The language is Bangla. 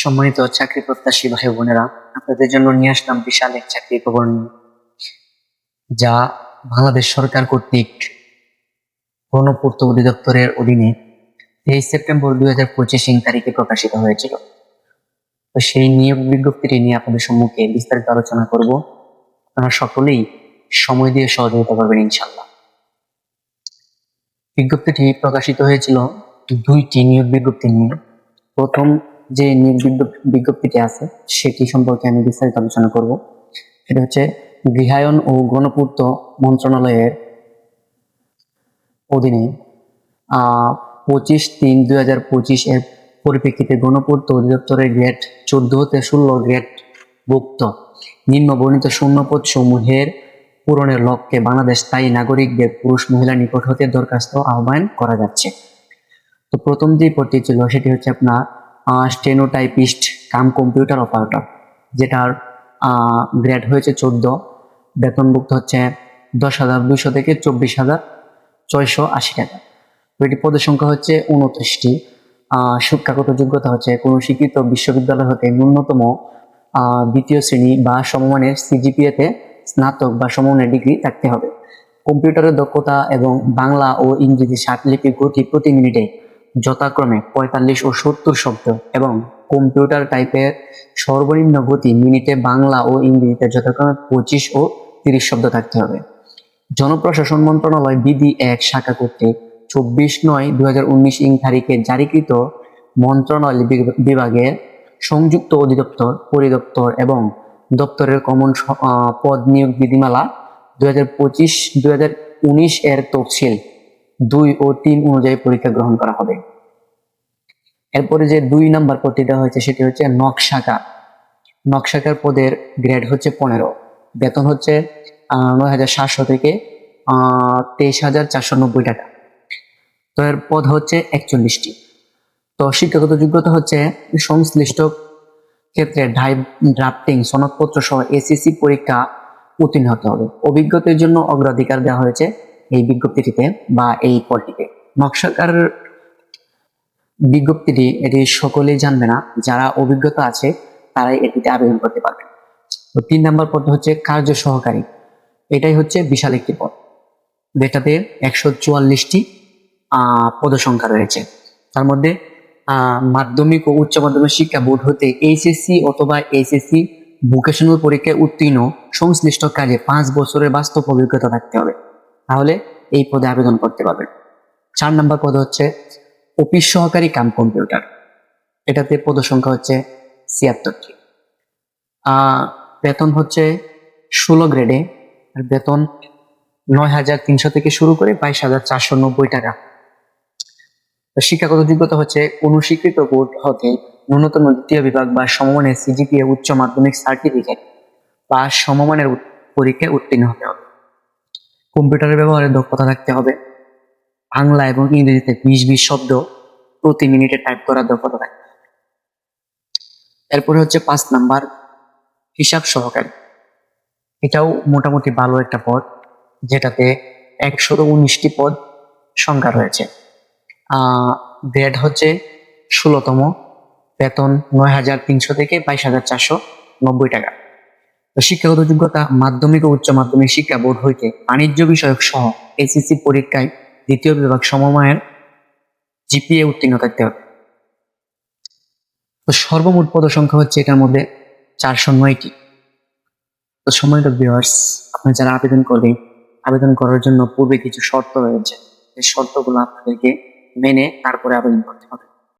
সম্মানিত চাকরি প্রত্যাশী ভাই বোনেরা, আপনাদের জন্য নিয়ে আসলাম বিশাল এক চাকরি খবর নিয়ে, যা বাংলাদেশ সরকার কর্তৃক গণপূর্ত অধিদপ্তরের অধীনে তেইশ সেপ্টেম্বর দুই হাজার পঁচিশ তারিখে প্রকাশিত হয়েছিল। তো সেই নিয়োগ বিজ্ঞপ্তিটি নিয়ে আপনাদের সম্মুখে বিস্তারিত আলোচনা করব। আপনারা সকলেই সময় দিয়ে সহযোগিতা করবেন ইনশাল্লাহ বিজ্ঞপ্তিটি প্রকাশিত হয়েছিল দুইটি নিয়োগ বিজ্ঞপ্তি নিয়ে। প্রথম যে বিজ্ঞপ্তিটি আছে, সেটি সম্পর্কে আমি বিস্তারিত আলোচনা করব। সেটা হচ্ছে, গৃহায়ন ও গণপূর্ত মন্ত্রণালয়ের অধীনে পঁচিশ তিন দুই হাজার পঁচিশ এর পরিপ্রেক্ষিতে গণপূর্ত অধিদপ্তরের গ্রেড চোদ্দ হতে ষোলো গ্রেড ভুক্ত। নিম্ন বর্ণিত শূন্যপদ সমূহের পূরণের লক্ষ্যে বাংলাদেশ স্থায়ী নাগরিকদের পুরুষ, মহিলা নিকট হতে দরখাস্ত আহ্বান করা যাচ্ছে। তো প্রথম যে পদটি ছিল, সেটি হচ্ছে আপনার স্টেনোটাইপিস্ট কাম কম্পিউটার অপারেটর, যেটার গ্রেড হয়েছে চোদ্দ। বেতনভুক্ত হচ্ছে দশ হাজার দুইশো থেকে চব্বিশ হাজার ছয়শো আশি টাকা। এটি পদের সংখ্যা হচ্ছে উনত্রিশটি। শিক্ষাগত যোগ্যতা হচ্ছে কোনো শিক্ষিত বিশ্ববিদ্যালয় হতে ন্যূনতম দ্বিতীয় শ্রেণি বা সমমানের সিজিপিএতে স্নাতক বা সমমানের ডিগ্রি থাকতে হবে। কম্পিউটারের দক্ষতা এবং বাংলা ও ইংরেজি লিপির গতি প্রতি মিনিটে যথাক্রমে পঁয়তাল্লিশ ও সত্তর শব্দ এবং কম্পিউটার টাইপের সর্বনিম্ন গতি মিনিটে বাংলা ও ইংরেজিতে যথাক্রমে পঁচিশ ও তিরিশ শব্দ থাকতে হবে। জনপ্রশাসন মন্ত্রণালয় বিধি এক শাখা কর্তৃক চব্বিশ নয় উনিশ ইং তারিখে জারিকৃত মন্ত্রণালয় বিভাগের সংযুক্ত অধিদপ্তর, পরিদপ্তর এবং দপ্তরের কমন পদ নিয়োগ বিধিমালা দুই হাজার পঁচিশ দুই হাজার উনিশ এর তফসিল দুই ও তিন অনুযায়ী পরীক্ষা গ্রহণ করা হবে। এরপরে যে দুই নাম্বার পদটি দেওয়া হয়েছে, সেটি হচ্ছে নকশাকার। নকশাকার পদের গ্রেড হচ্ছে পনেরো। বেতন হচ্ছে নয় হাজার সাতশো থেকে তেইশ হাজার চারশো নব্বই টাকা। তো এর পদ হচ্ছে একচল্লিশটি। তো শিক্ষাগত যোগ্যতা হচ্ছে সংশ্লিষ্ট ক্ষেত্রে ড্রাফটিং সনদপত্র সহ এসএসসি পরীক্ষা উত্তীর্ণ হতে হবে। অভিজ্ঞতার জন্য অগ্রাধিকার দেওয়া হয়েছে এই বিজ্ঞপ্তিটিতে বা এই পদটিতে নকশাকার বিজ্ঞপ্তিটি এটি সকলেই জানবে না, যারা অভিজ্ঞতা আছে তারাই এটিতে আবেদন করতে পারবে। তো তিন নাম্বার পদ হচ্ছে কার্য সহকারী। এটাই হচ্ছে বিশাল একটি পদ। যেটাতে একশো চুয়াল্লিশটি পদসংখ্যা রয়েছে। তার মধ্যে মাধ্যমিক ও উচ্চ মাধ্যমিক শিক্ষা বোর্ড হতে এইচএসসি অথবা এইচএসসি ভোকেশনাল পরীক্ষায় উত্তীর্ণ, সংশ্লিষ্ট কাজে পাঁচ বছরের বাস্তব অভিজ্ঞতা থাকতে হবে। তাহলে এই পদে আবেদন করতে পারবেন। চার নম্বর পদ হচ্ছে অফিস সহকারী কাম কম্পিউটার। এটাতে পদ সংখ্যা হচ্ছে ছিয়াত্তরটি। বেতন হচ্ছে ষোলো গ্রেডে, আর বেতন নয় হাজার তিনশো থেকে শুরু করে বাইশ হাজার চারশো নব্বই টাকা। শিক্ষাগত যোগ্যতা হচ্ছে কোন স্বীকৃত বোর্ড হতে ন্যূনতম দ্বিতীয় বিভাগ বা সমমানের সিজিপিএ উচ্চ মাধ্যমিক সার্টিফিকেট বা সমমানের পরীক্ষায় উত্তীর্ণ হতে হবে। কম্পিউটারের ব্যবহারে দক্ষতা থাকতে হবে। বাংলা এবং ইংরেজিতে বিশ বিশ শব্দ প্রতি মিনিটে টাইপ করার দক্ষতা থাকতে এরপরে হচ্ছে পাঁচ নাম্বার, হিসাব সহকারী। এটাও মোটামুটি ভালো একটা পদ, যেটাতে একশো উনিশটি পদ সংখ্যা রয়েছে। গ্রেড হচ্ছে ষোলোতম, বেতন নয় হাজার তিনশো থেকে বাইশ হাজার চারশো নব্বই টাকা। শিক্ষাগত যোগ্যতা মাধ্যমিক ও উচ্চ মাধ্যমিক শিক্ষা বোর্ড হইতে বাণিজ্য বিষয়ক সহ এসএসসি পরীক্ষায় দ্বিতীয় বিভাগ সমমায়ের জিপিএ উত্তীর্ণ থাকতে হবে। তো সর্বমোট পদ সংখ্যা হচ্ছে এটার মধ্যে চারশো নয়টি। তো সম্মানিত ভিউয়ার্স আপনি যারা আবেদন করবেন, আবেদন করার জন্য পূর্বে কিছু শর্ত রয়েছে। এই শর্তগুলো আপনাদেরকে মেনে তারপরে আবেদন করতে হবে।